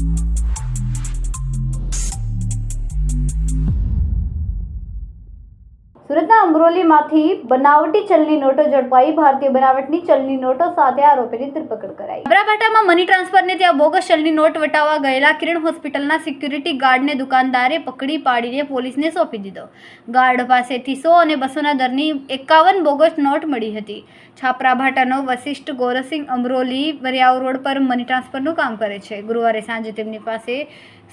Thank you. સુરતના અમરોલીમાંથી બનાવટી ચલની નોટો ઝડપાઈ. ભારતીય બનાવટની ચલની નોટો સાથે આરોપીની ધરપકડ કરાઈ. અબરાભાટામાં મની ટ્રાન્સફરને ત્યાં બોગસ ચલની નોટ વટાવવા ગયેલા કિરણ હોસ્પિટલના સિક્યુરિટી ગાર્ડને દુકાનદારે પકડી પાડીને પોલીસને સોંપી દીધો. ગાર્ડ પાસેથી સો અને બસોના દરની એકાવન બોગસ નોટ મળી હતી. છાપરાભાટાનો વશિષ્ઠ ગોરસિંહ અમરોલી વરિયાવ રોડ પર મની ટ્રાન્સફરનું કામ કરે છે. ગુરુવારે સાંજે તેમની પાસે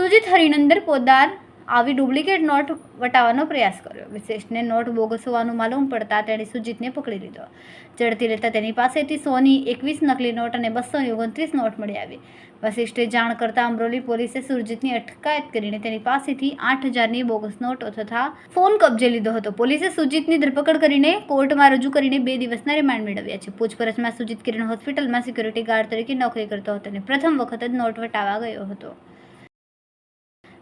સુજીત હરિનંદર પોદાર આવી ડુપ્લિકેટ નોટ વટાવવાનો પ્રયાસ કર્યો. વિશેષને નોટ બોગસ હોવાનું માલુમ પડતા તેણે સુજીતને પકડી લીધો. ઝડપી લેતા તેની પાસેથી સોની એકવીસ નકલી નોટ અને બસો ઓગણત્રીસ નોટ મળી આવી. વશિષ્ઠે જાણ કરતા અમરોલી પોલીસે સુરજીતની અટકાયત કરીને તેની પાસેથી આઠ હજારની બોગસ નોટો તથા ફોન કબજે લીધો હતો. પોલીસે સુજીતની ધરપકડ કરીને કોર્ટમાં રજૂ કરીને બે દિવસના રિમાન્ડ મેળવ્યા છે. પૂછપરછમાં સુજીત કિરણ હોસ્પિટલમાં સિક્યુરિટી ગાર્ડ તરીકે નોકરી કરતો હતો અને પ્રથમ વખત જ નોટ વટાવા ગયો હતો.